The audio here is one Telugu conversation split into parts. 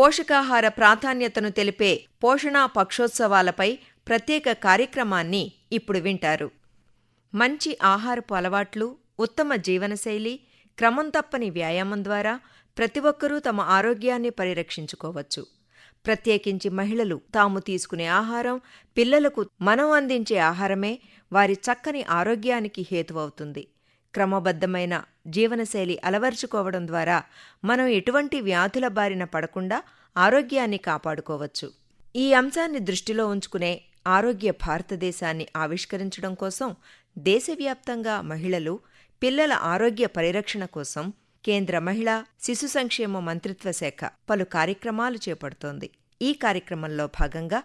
పోషకాహార ప్రాధాన్యతను తెలిపే పోషణా పక్షోత్సవాలపై ప్రత్యేక కార్యక్రమాన్ని ఇప్పుడు వింటారు. మంచి ఆహారపు అలవాట్లు ఉత్తమ జీవనశైలి క్రమం తప్పని వ్యాయామం ద్వారా ప్రతి ఒక్కరూ తమ ఆరోగ్యాన్ని పరిరక్షించుకోవచ్చు. ప్రత్యేకించి మహిళలు తాము తీసుకునే ఆహారం పిల్లలకు మనం అందించే ఆహారమే వారి చక్కని ఆరోగ్యానికి హేతువవుతుంది. క్రమబద్ధమైన జీవనశైలి అలవర్చుకోవడం ద్వారా మనం ఎటువంటి వ్యాధుల బారిన పడకుండా ఆరోగ్యాన్ని కాపాడుకోవచ్చు. ఈ అంశాన్ని దృష్టిలో ఉంచుకునే ఆరోగ్య భారతదేశాన్ని ఆవిష్కరించడం కోసం దేశవ్యాప్తంగా మహిళలు పిల్లల ఆరోగ్య పరిరక్షణ కోసం కేంద్ర మహిళా శిశు సంక్షేమ మంత్రిత్వ శాఖ పలు కార్యక్రమాలు చేపడుతోంది. ఈ కార్యక్రమంలో భాగంగా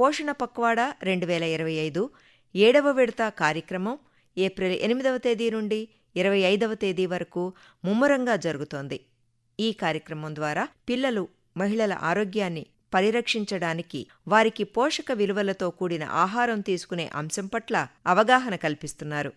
పోషణ పక్వాడా రెండు వేల ఇరవై ఐదు ఏడవ విడత కార్యక్రమం ఏప్రిల్ ఎనిమిదవ తేదీ నుండి ఇరవై ఐదవ తేదీ వరకు ముమ్మరంగా జరుగుతోంది. ఈ కార్యక్రమం ద్వారా పిల్లలు మహిళల ఆరోగ్యాన్ని పరిరక్షించడానికి వారికి పోషక విలువలతో కూడిన ఆహారం తీసుకునే అంశం పట్ల అవగాహన కల్పిస్తున్నారు.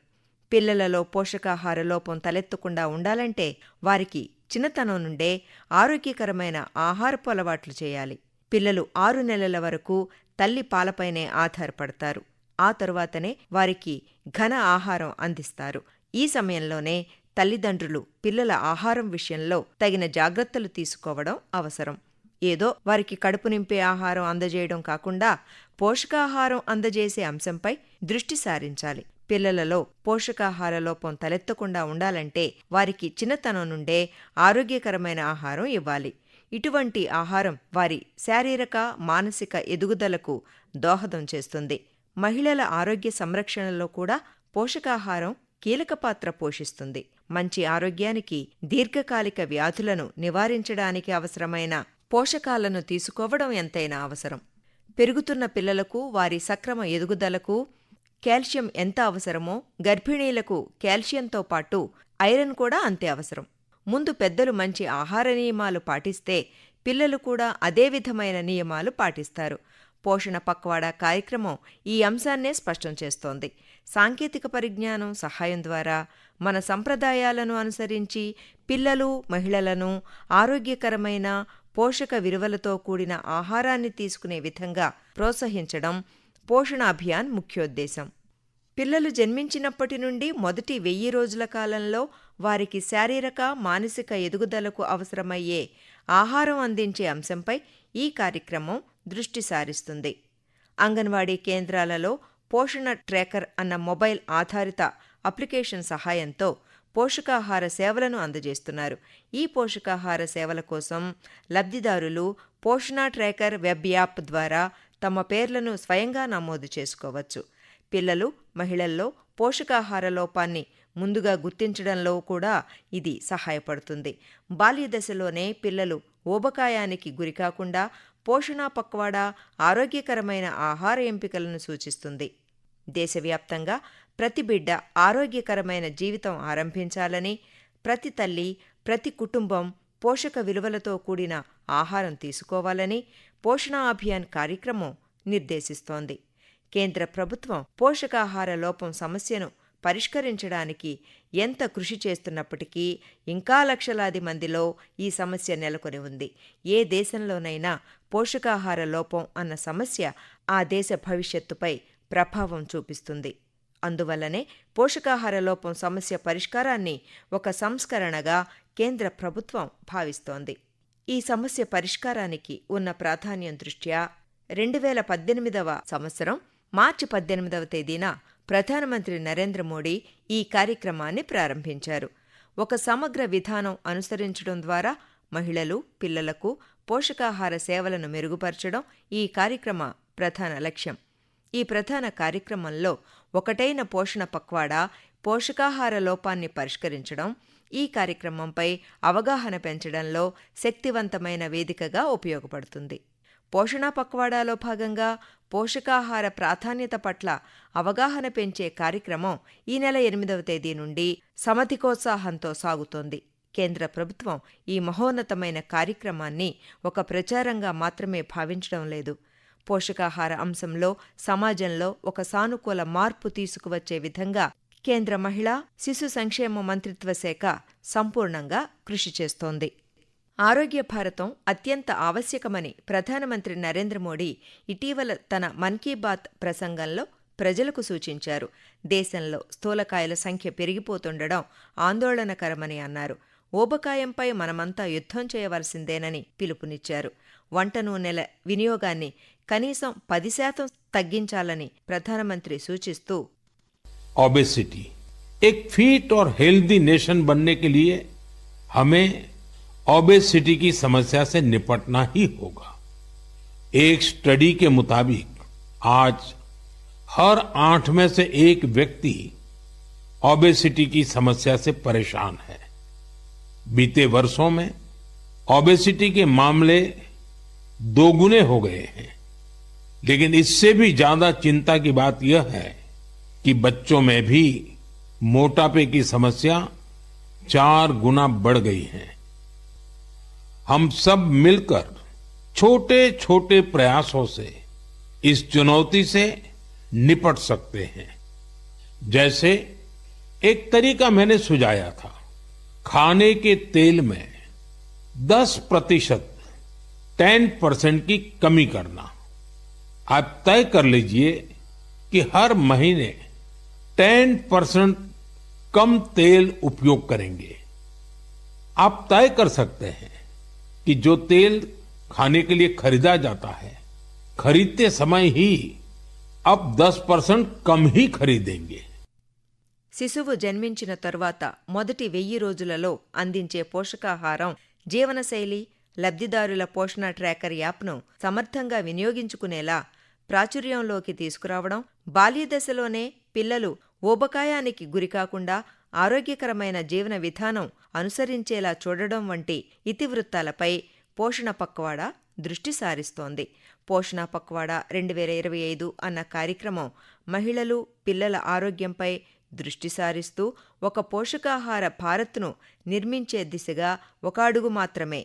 పిల్లలలో పోషకాహార లోపం తలెత్తకుండా ఉండాలంటే వారికి చిన్నతనం నుండే ఆరోగ్యకరమైన ఆహారపు అలవాట్లు చేయాలి. పిల్లలు ఆరు నెలల వరకు తల్లి పాలపైనే ఆధారపడతారు. ఆ తరువాతనే వారికి ఘన ఆహారం అందిస్తారు. ఈ సమయంలోనే తల్లిదండ్రులు పిల్లల ఆహారం విషయంలో తగిన జాగ్రత్తలు తీసుకోవడం అవసరం. ఏదో వారికి కడుపు నింపే ఆహారం అందజేయడం కాకుండా పోషకాహారం అందజేసే అంశంపై దృష్టి సారించాలి. పిల్లలలో పోషకాహార లోపం తలెత్తకుండా ఉండాలంటే వారికి చిన్నతనం నుండే ఆరోగ్యకరమైన ఆహారం ఇవ్వాలి. ఇటువంటి ఆహారం వారి శారీరక మానసిక ఎదుగుదలకు దోహదం చేస్తుంది. మహిళల ఆరోగ్య సంరక్షణలో కూడా పోషకాహారం కీలక పాత్ర పోషిస్తుంది. మంచి ఆరోగ్యానికి దీర్ఘకాలిక వ్యాధులను నివారించడానికి అవసరమైన పోషకాలను తీసుకోవడం ఎంతైనా అవసరం. పెరుగుతున్న పిల్లలకు వారి సక్రమ ఎదుగుదలకు కాల్షియం ఎంత అవసరమో గర్భిణీలకు కాల్షియంతో పాటు ఐరన్ కూడా అంతే అవసరం. ముందు పెద్దలు మంచి ఆహార నియమాలు పాటిస్తే పిల్లలు కూడా అదే విధమైన నియమాలు పాటిస్తారు. పోషణ పక్వాడా కార్యక్రమం ఈ అంశాన్నే స్పష్టం చేస్తోంది. సాంకేతిక పరిజ్ఞానం సహాయం ద్వారా మన సంప్రదాయాలను అనుసరించి పిల్లలు మహిళలను ఆరోగ్యకరమైన పోషక విలువలతో కూడిన ఆహారాన్ని తీసుకునే విధంగా ప్రోత్సహించడం పోషణ అభియాన్ ముఖ్యోద్దేశం. పిల్లలు జన్మించినప్పటి నుండి మొదటి వెయ్యి రోజుల కాలంలో వారికి శారీరక మానసిక ఎదుగుదలకు అవసరమయ్యే ఆహారం అందించే అంశంపై ఈ కార్యక్రమం దృష్టి సారిస్తుంది. అంగన్వాడీ కేంద్రాలలో పోషణ ట్రాకర్ అన్న మొబైల్ ఆధారిత అప్లికేషన్ సహాయంతో పోషకాహార సేవలను అందజేస్తున్నారు. ఈ పోషకాహార సేవల కోసం లబ్ధిదారులు పోషణ ట్రాకర్ వెబ్ యాప్ ద్వారా తమ పేర్లను స్వయంగా నమోదు చేసుకోవచ్చు. పిల్లలు మహిళల్లో పోషకాహార లోపాన్ని ముందుగా గుర్తించడంలో కూడా ఇది సహాయపడుతుంది. బాల్య దశలోనే పిల్లలు ఊబకాయానికి గురికాకుండా పోషణ పక్వాడా ఆరోగ్యకరమైన ఆహార ఎంపికలను సూచిస్తుంది. దేశవ్యాప్తంగా ప్రతి బిడ్డ ఆరోగ్యకరమైన జీవితం ఆరంభించాలని ప్రతి తల్లి ప్రతి కుటుంబం పోషక విలువలతో కూడిన ఆహారం తీసుకోవాలని పోషణ అభియాన్ కార్యక్రమం నిర్దేశిస్తోంది. కేంద్ర ప్రభుత్వం పోషకాహార లోపం సమస్యను పరిష్కరించడానికి ఎంత కృషి చేస్తున్నప్పటికీ ఇంకా లక్షలాది మందిలో ఈ సమస్య నెలకొని ఉంది. ఏ దేశంలోనైనా పోషకాహార లోపం అన్న సమస్య ఆ దేశ భవిష్యత్తుపై ప్రభావం చూపిస్తుంది. అందువల్లనే పోషకాహార లోపం సమస్య పరిష్కారాన్ని ఒక సంస్కరణగా కేంద్ర ప్రభుత్వం భావిస్తోంది. ఈ సమస్య పరిష్కారానికి ఉన్న ప్రాధాన్యం దృష్ట్యా రెండు వేల పద్దెనిమిదవ సంవత్సరం మార్చి పద్దెనిమిదవ తేదీన ప్రధానమంత్రి నరేంద్ర మోడీ ఈ కార్యక్రమాన్ని ప్రారంభించారు. ఒక సమగ్ర విధానం అనుసరించడం ద్వారా మహిళలు పిల్లలకు పోషకాహార సేవలను మెరుగుపరచడం ఈ కార్యక్రమ ప్రధాన లక్ష్యం. ఈ ప్రధాన కార్యక్రమంలో ఒకటైన పోషణ పక్వాడా పోషకాహార లోపాన్ని పరిష్కరించడం ఈ కార్యక్రమంపై అవగాహన పెంచడంలో శక్తివంతమైన వేదికగా ఉపయోగపడుతుంది. పోషణ పక్వాడాలో భాగంగా పోషకాహార ప్రాధాన్యత పట్ల అవగాహన పెంచే కార్యక్రమం ఈ నెల ఎనిమిదవ తేదీ నుండి సమధికోత్సాహంతో సాగుతోంది. కేంద్ర ప్రభుత్వం ఈ మహోన్నతమైన కార్యక్రమాన్ని ఒక ప్రచారంగా మాత్రమే భావించడం లేదు. పోషకాహార అంశంలో సమాజంలో ఒక సానుకూల మార్పు తీసుకువచ్చే విధంగా కేంద్ర మహిళా శిశు సంక్షేమ మంత్రిత్వ శాఖ సంపూర్ణంగా కృషి చేస్తోంది. ఆరోగ్య భారతం అత్యంత ఆవశ్యకమని ప్రధానమంత్రి నరేంద్ర మోడీ ఇటీవల తన మన్ కీ బాత్ ప్రసంగంలో ప్రజలకు సూచించారు దేశంలో స్థూలకాయల సంఖ్య పెరిగిపోతుండడం ఆందోళనకరమని అన్నారు ఊబకాయంపై మనమంతా యుద్ధం చేయవలసిందేనని పిలుపునిచ్చారు వంట నూనెల వినియోగాన్ని కనీసం పది శాతం తగ్గించాలని ప్రధానమంత్రి సూచిస్తూ ओबेसिटी एक फिट और हेल्दी नेशन बनने के लिए हमें ओबेसिटी की समस्या से निपटना ही होगा। एक स्टडी के मुताबिक आज हर आठ में से एक व्यक्ति ओबेसिटी की समस्या से परेशान है। बीते वर्षों में ओबेसिटी के मामले दोगुने हो गए हैं। लेकिन इससे भी ज़्यादा चिंता की बात यह है कि बच्चों में भी मोटापे की समस्या चार गुना बढ़ गई है। हम सब मिलकर छोटे छोटे प्रयासों से, इस चुनौती से निपट सकते हैं। जैसे एक तरीका मैंने सुझाया था, खाने के तेल में 10 प्रतिशत टेन परसेंट की कमी करना। आप तय कर लीजिए कि हर महीने टेन परसेंट कम तेल उपयोग करेंगे। आप तय कर सकते हैं कि जो तेल खाने के लिए खरीदा जाता है खरीदते समय ही अब 10 परसेंट कम ही खरीदेंगे శిశువు జన్మించిన తరువాత మొదటి వెయ్యి రోజులలో అందించే పోషకాహారం జీవనశైలి లబ్ధిదారుల పోషణ ట్రాకర్ యాప్ను సమర్థంగా వినియోగించుకునేలా ప్రాచుర్యంలోకి తీసుకురావడం బాల్యదశలోనే పిల్లలు ఊబకాయానికి గురికాకుండా ఆరోగ్యకరమైన జీవన విధానం అనుసరించేలా చూడడం వంటి ఇతివృత్తాలపై పోషణ పక్వాడా దృష్టి సారిస్తోంది. పోషణ పక్వాడా రెండు వేల ఇరవై ఐదు అన్న కార్యక్రమం మహిళలు పిల్లల ఆరోగ్యంపై దృష్టి సారిస్తూ ఒక పోషకాహార భారత్ను నిర్మించే దిశగా ఒక అడుగు మాత్రమే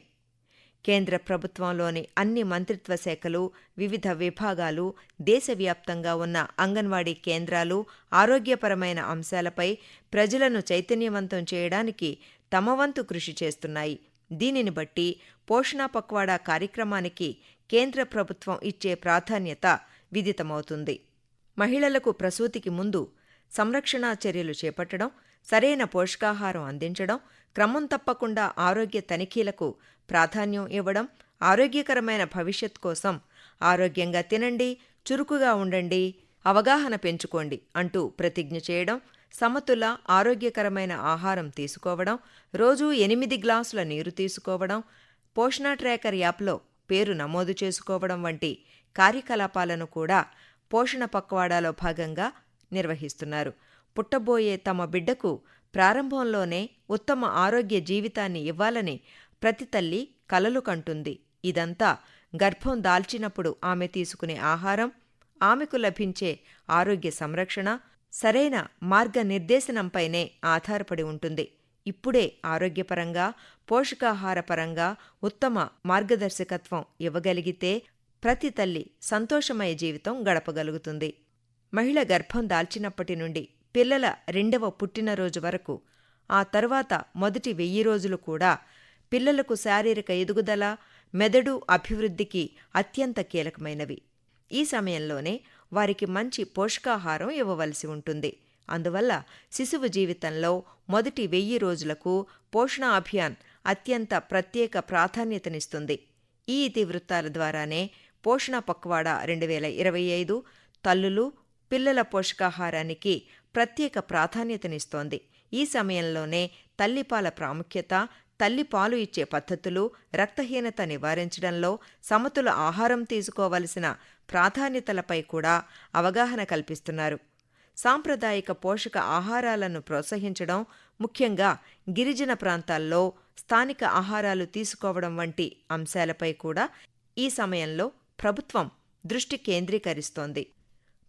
కేంద్ర ప్రభుత్వంలోని అన్ని మంత్రిత్వ శాఖలు వివిధ విభాగాలు దేశవ్యాప్తంగా ఉన్న అంగన్వాడీ కేంద్రాలు ఆరోగ్యపరమైన అంశాలపై ప్రజలను చైతన్యవంతం చేయడానికి తమ వంతు కృషి చేస్తున్నాయి. దీనిని బట్టి పోషణ పక్వాడా కార్యక్రమానికి కేంద్ర ప్రభుత్వం ఇచ్చే ప్రాధాన్యత విదితమవుతుంది. మహిళలకు ప్రసూతికి ముందు సంరక్షణా చర్యలు చేపట్టడం సరైన పోషకాహారం అందించడం క్రమం తప్పకుండా ఆరోగ్య తనిఖీలకు ప్రాధాన్యం ఇవ్వడం ఆరోగ్యకరమైన భవిష్యత్ కోసం ఆరోగ్యంగా తినండి చురుకుగా ఉండండి అవగాహన పెంచుకోండి అంటూ ప్రతిజ్ఞ చేయడం సమతుల ఆరోగ్యకరమైన ఆహారం తీసుకోవడం రోజూ ఎనిమిది గ్లాసుల నీరు తీసుకోవడం పోషణ ట్రాకర్ యాప్లో పేరు నమోదు చేసుకోవడం వంటి కార్యకలాపాలను కూడా పోషణ పక్వాడాలో భాగంగా నిర్వహిస్తున్నారు. పుట్టబోయే తమ బిడ్డకు ప్రారంభంలోనే ఉత్తమ ఆరోగ్య జీవితాన్ని ఇవ్వాలని ప్రతి తల్లి కలలు కంటుంది. ఇదంతా గర్భం దాల్చినప్పుడు ఆమె తీసుకునే ఆహారం ఆమెకు లభించే ఆరోగ్య సంరక్షణ సరైన మార్గనిర్దేశనంపైనే ఆధారపడి ఉంటుంది. ఇప్పుడే ఆరోగ్యపరంగా పోషకాహారపరంగా ఉత్తమ మార్గదర్శకత్వం ఇవ్వగలిగితే ప్రతి తల్లి సంతోషమయ జీవితం గడపగలుగుతుంది. మహిళ గర్భం దాల్చినప్పటి నుండి పిల్లల రెండవ పుట్టినరోజు వరకు. ఆ తర్వాత మొదటి వెయ్యి రోజులు కూడా పిల్లలకు శారీరక ఎదుగుదల మెదడు అభివృద్ధికి అత్యంత కీలకమైనవి. ఈ సమయంలోనే వారికి మంచి పోషకాహారం ఇవ్వవలసి ఉంటుంది. అందువల్ల శిశువు జీవితంలో మొదటి వెయ్యి రోజులకు పోషణ అభియాన్ అత్యంత ప్రత్యేక ప్రాధాన్యతనిస్తుంది. ఈ ఇతివృత్తాల ద్వారానే పోషణ పక్వాడా రెండు వేల ఇరవై ఐదు తల్లులు పిల్లల పోషకాహారానికి ప్రత్యేక ప్రాధాన్యతనిస్తోంది. ఈ సమయంలోనే తల్లిపాల ప్రాముఖ్యత తల్లి పాలు ఇచ్చే పద్ధతులు రక్తహీనత నివారించడంలో సమతుల ఆహారం తీసుకోవలసిన ప్రాధాన్యతలపై కూడా అవగాహన కల్పిస్తున్నారు. సాంప్రదాయిక పోషక ఆహారాలను ప్రోత్సహించడం ముఖ్యంగా గిరిజన ప్రాంతాల్లో స్థానిక ఆహారాలు తీసుకోవడం వంటి అంశాలపై కూడా ఈ సమయంలో ప్రభుత్వం దృష్టి కేంద్రీకరిస్తోంది.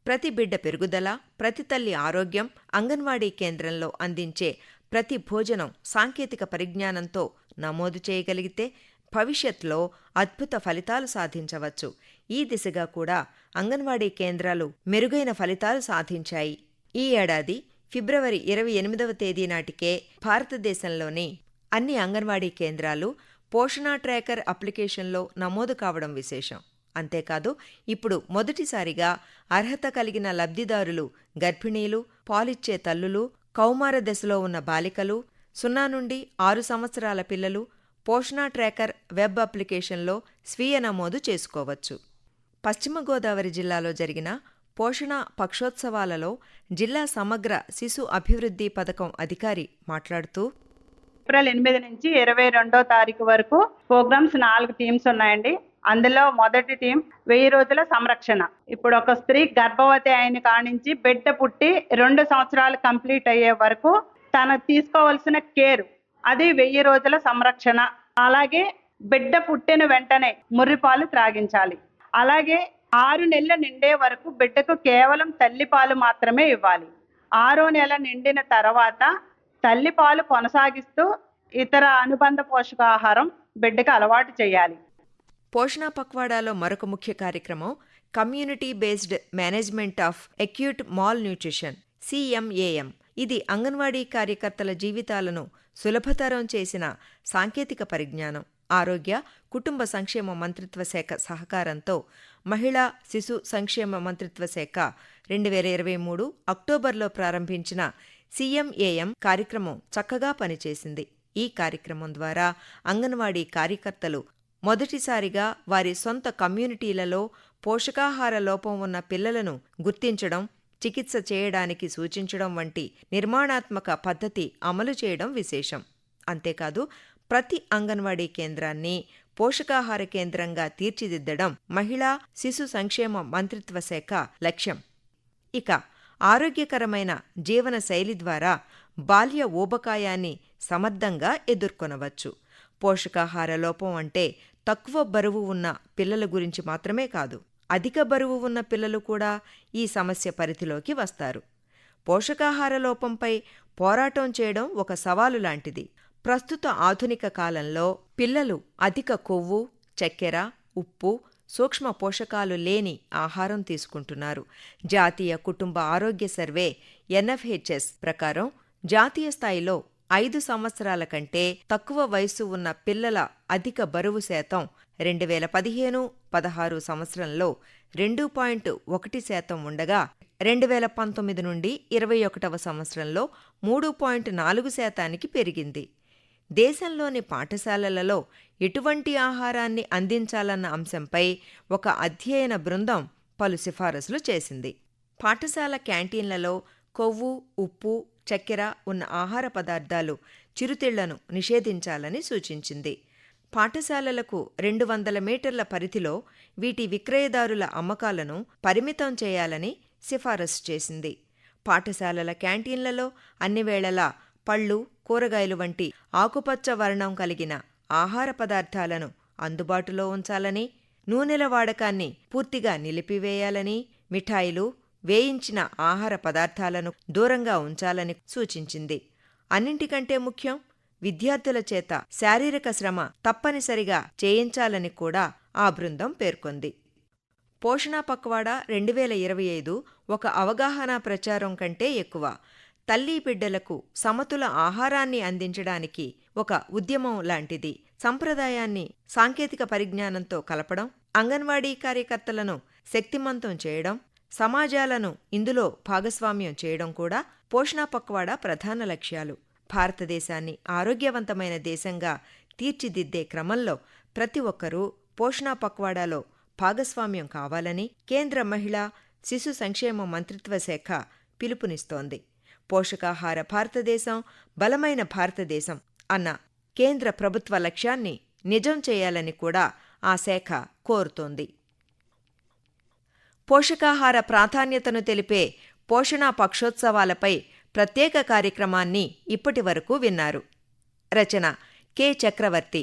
ప్రతి బిడ్డ పెరుగుదల ప్రతి తల్లి ఆరోగ్యం అంగన్వాడీ కేంద్రంలో అందించే ప్రతి భోజనం సాంకేతిక పరిజ్ఞానంతో నమోదు చేయగలిగితే భవిష్యత్లో అద్భుత ఫలితాలు సాధించవచ్చు. ఈ దిశగా కూడా అంగన్వాడీ కేంద్రాలు మెరుగైన ఫలితాలు సాధించాయి. ఈ ఏడాది ఫిబ్రవరి ఇరవై ఎనిమిదవ తేదీ నాటికే భారతదేశంలోని అన్ని అంగన్వాడీ కేంద్రాలు పోషణ ట్రాకర్ అప్లికేషన్లో నమోదు కావడం విశేషం. అంతేకాదు ఇప్పుడు మొదటిసారిగా అర్హత కలిగిన లబ్ధిదారులు గర్భిణీలు పాలిచ్చే తల్లులు కౌమార దశలో ఉన్న బాలికలు సున్నా నుండి ఆరు సంవత్సరాల పిల్లలు పోషణ ట్రాకర్ వెబ్ అప్లికేషన్లో స్వీయ నమోదు చేసుకోవచ్చు. పశ్చిమ గోదావరి జిల్లాలో జరిగిన పోషణ పక్షోత్సవాలలో జిల్లా సమగ్ర శిశు అభివృద్ధి పథకం అధికారి మాట్లాడుతూ ఏప్రిల్ ఎనిమిది నుంచి ఇరవై రెండో తారీఖు వరకు ప్రోగ్రామ్స్ నాలుగు టీమ్స్ ఉన్నాయండి. అందులో మొదటి టీం వెయ్యి రోజుల సంరక్షణ. ఇప్పుడు ఒక స్త్రీ గర్భవతి అయిన కానించి బిడ్డ పుట్టి రెండు సంవత్సరాలు కంప్లీట్ అయ్యే వరకు తను తీసుకోవాల్సిన కేర్ అది వెయ్యి రోజుల సంరక్షణ. అలాగే బిడ్డ పుట్టిన వెంటనే ముర్రిపాలు త్రాగించాలి. అలాగే ఆరు నెలలు నిండే వరకు బిడ్డకు కేవలం తల్లిపాలు మాత్రమే ఇవ్వాలి. ఆరో నెల నిండిన తర్వాత తల్లిపాలు కొనసాగిస్తూ ఇతర అనుబంధ పోషకాహారం బిడ్డకు అలవాటు చేయాలి. పోషణ పక్వాడాలో మరొక ముఖ్య కార్యక్రమం community based management of acute malnutrition CMAM ఇది అంగన్వాడీ కార్యకర్తల జీవితాలను సులభతరం చేసిన సాంకేతిక పరిజ్ఞానం ఆరోగ్య కుటుంబ సంక్షేమ మంత్రిత్వ శాఖ సహకారంతో మహిళా శిశు సంక్షేమ మంత్రిత్వ శాఖ రెండు వేల ఇరవై మూడు అక్టోబర్లో ప్రారంభించిన సీఎంఏఎం కార్యక్రమం చక్కగా పనిచేసింది. ఈ కార్యక్రమం ద్వారా అంగన్వాడీ కార్యకర్తలు మొదటిసారిగా వారి సొంత కమ్యూనిటీలలో పోషకాహార లోపం ఉన్న పిల్లలను గుర్తించడం చికిత్స చేయడానికి సూచించడం వంటి నిర్మాణాత్మక పద్ధతి అమలు చేయడం విశేషం. అంతేకాదు ప్రతి అంగన్వాడీ కేంద్రాన్ని పోషకాహార కేంద్రంగా తీర్చిదిద్దడం మహిళా శిశు సంక్షేమ మంత్రిత్వ శాఖ లక్ష్యం. ఇక ఆరోగ్యకరమైన జీవన శైలి ద్వారా బాల్య ఊబకాయాన్ని సమర్థంగా ఎదుర్కొనవచ్చు. పోషకాహార లోపం అంటే తక్కువ బరువు ఉన్న పిల్లల గురించి మాత్రమే కాదు అధిక బరువు ఉన్న పిల్లలు కూడా ఈ సమస్య పరిధిలోకి వస్తారు. పోషకాహార లోపంపై పోరాటం చేయడం ఒక సవాలు లాంటిది. ప్రస్తుత ఆధునిక కాలంలో పిల్లలు అధిక కొవ్వు చక్కెర ఉప్పు సూక్ష్మ పోషకాలు లేని ఆహారం తీసుకుంటున్నారు. జాతీయ కుటుంబ ఆరోగ్య సర్వే ఎన్ఎఫ్హెచ్ఎస్ ప్రకారం జాతీయ స్థాయిలో ఐదు సంవత్సరాల కంటే తక్కువ వయసు ఉన్న పిల్లల అధిక బరువు శాతం రెండు వేల పదిహేను పదహారు సంవత్సరంలో రెండు పాయింట్ ఒకటి శాతం ఉండగా రెండు వేల పంతొమ్మిది నుండి ఇరవై ఒకటవ సంవత్సరంలో మూడు పాయింట్ నాలుగు శాతానికి పెరిగింది. దేశంలోని పాఠశాలలలో ఎటువంటి ఆహారాన్ని అందించాలన్న అంశంపై ఒక అధ్యయన బృందం పలు సిఫారసులు చేసింది. పాఠశాల క్యాంటీన్లలో కొవ్వు ఉప్పు చక్కెర ఉన్న ఆహార పదార్థాలు చిరుతిళ్ళను నిషేధించాలని సూచించింది. పాఠశాలలకు రెండు వందల మీటర్ల పరిధిలో వీటి విక్రయదారుల అమ్మకాలను పరిమితం చేయాలని సిఫారసు చేసింది. పాఠశాలల క్యాంటీన్లలో అన్ని వేళలా పళ్ళు కూరగాయలు వంటి ఆకుపచ్చ వర్ణం కలిగిన ఆహార పదార్థాలను అందుబాటులో ఉంచాలని నూనెల వాడకాన్ని పూర్తిగా నిలిపివేయాలని మిఠాయిలు వేయించిన ఆహార పదార్థాలను దూరంగా ఉంచాలని సూచించింది. అన్నింటికంటే ముఖ్యం విద్యార్థుల చేత శారీరక శ్రమ తప్పనిసరిగా చేయించాలని కూడా ఆ బృందం పేర్కొంది. పోషణ పక్వాడా రెండు వేల ఇరవై ఐదు ఒక అవగాహన ప్రచారం కంటే ఎక్కువ. తల్లి బిడ్డలకు సమతుల ఆహారాన్ని అందించడానికి ఒక ఉద్యమం లాంటిది. సంప్రదాయాన్ని సాంకేతిక పరిజ్ఞానంతో కలపడం అంగన్వాడీ కార్యకర్తలను శక్తిమంతం చేయడం సమాజాలను ఇందులో భాగస్వామ్యం చేయడం కూడా పోషణ పక్వాడా ప్రధాన లక్ష్యాలు. భారతదేశాన్ని ఆరోగ్యవంతమైన దేశంగా తీర్చిదిద్దే క్రమంలో ప్రతి ఒక్కరూ పోషణ పక్వాడాలో భాగస్వామ్యం కావాలని కేంద్ర మహిళా శిశు సంక్షేమ మంత్రిత్వ శాఖ పిలుపునిస్తోంది. పోషకాహార భారతదేశం బలమైన భారతదేశం అన్న కేంద్ర ప్రభుత్వ లక్ష్యాన్ని నిజం చేయాలని కూడా ఆ శాఖ కోరుతోంది. పోషకాహార ప్రాధాన్యతను తెలిపే పోషణ పక్షోత్సవాలపై ప్రత్యేక కార్యక్రమాన్ని ఇప్పటి వరకు విన్నారు. రచన కె. చక్రవర్తి.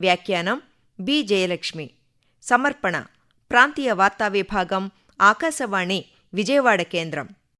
వ్యాఖ్యానం బి. జయలక్ష్మి. సమర్పణ ప్రాంతీయ వార్తా విభాగం ఆకాశవాణి విజయవాడ కేంద్రం.